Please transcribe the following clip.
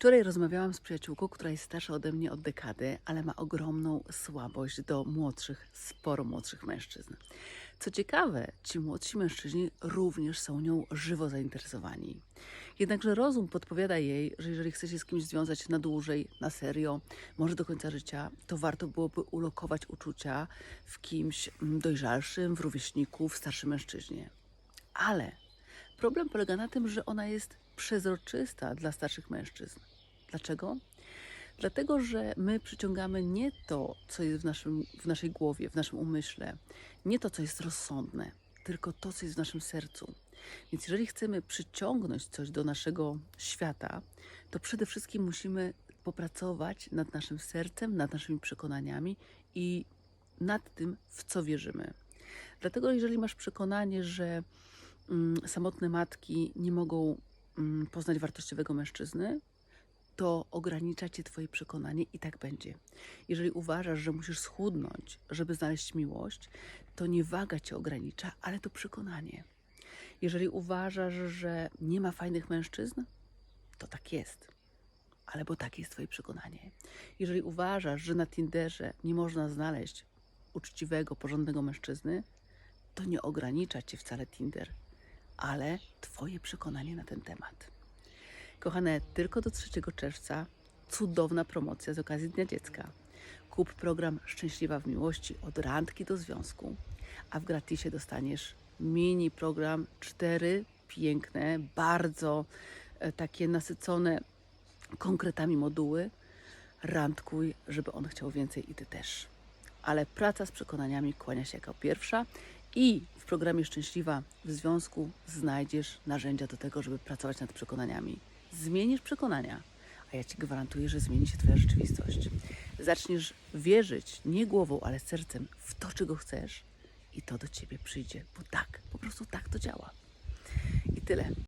Wczoraj rozmawiałam z przyjaciółką, która jest starsza ode mnie od dekady, ale ma ogromną słabość do młodszych, sporo młodszych mężczyzn. Co ciekawe, ci młodsi mężczyźni również są nią żywo zainteresowani. Jednakże rozum podpowiada jej, że jeżeli chce się z kimś związać na dłużej, na serio, może do końca życia, to warto byłoby ulokować uczucia w kimś mm, dojrzalszym, w rówieśniku, w starszym mężczyźnie. Ale problem polega na tym, że ona jest przezroczysta dla starszych mężczyzn. Dlaczego? Dlatego, że my przyciągamy nie to, co jest w, naszym, w naszej głowie, w naszym umyśle, nie to, co jest rozsądne, tylko to, co jest w naszym sercu. Więc jeżeli chcemy przyciągnąć coś do naszego świata, to przede wszystkim musimy popracować nad naszym sercem, nad naszymi przekonaniami i nad tym, w co wierzymy. Dlatego, jeżeli masz przekonanie, że mm, samotne matki nie mogą mm, poznać wartościowego mężczyzny, to ogranicza cię Twoje przekonanie i tak będzie. Jeżeli uważasz, że musisz schudnąć, żeby znaleźć miłość, to nie waga cię ogranicza, ale to przekonanie. Jeżeli uważasz, że nie ma fajnych mężczyzn, to tak jest. Ale bo takie jest Twoje przekonanie. Jeżeli uważasz, że na Tinderze nie można znaleźć uczciwego, porządnego mężczyzny, to nie ogranicza cię wcale Tinder, ale Twoje przekonanie na ten temat. Kochane, tylko do 3 czerwca cudowna promocja z okazji Dnia Dziecka. Kup program Szczęśliwa w Miłości od randki do związku, a w gratisie dostaniesz mini program, cztery piękne, bardzo e, takie nasycone konkretami moduły. Randkuj, żeby on chciał więcej i ty też. Ale praca z przekonaniami kłania się jako pierwsza i w programie Szczęśliwa w związku znajdziesz narzędzia do tego, żeby pracować nad przekonaniami. Zmienisz przekonania, a ja Ci gwarantuję, że zmieni się Twoja rzeczywistość. Zaczniesz wierzyć nie głową, ale sercem w to, czego chcesz i to do Ciebie przyjdzie, bo tak, po prostu tak to działa. I tyle.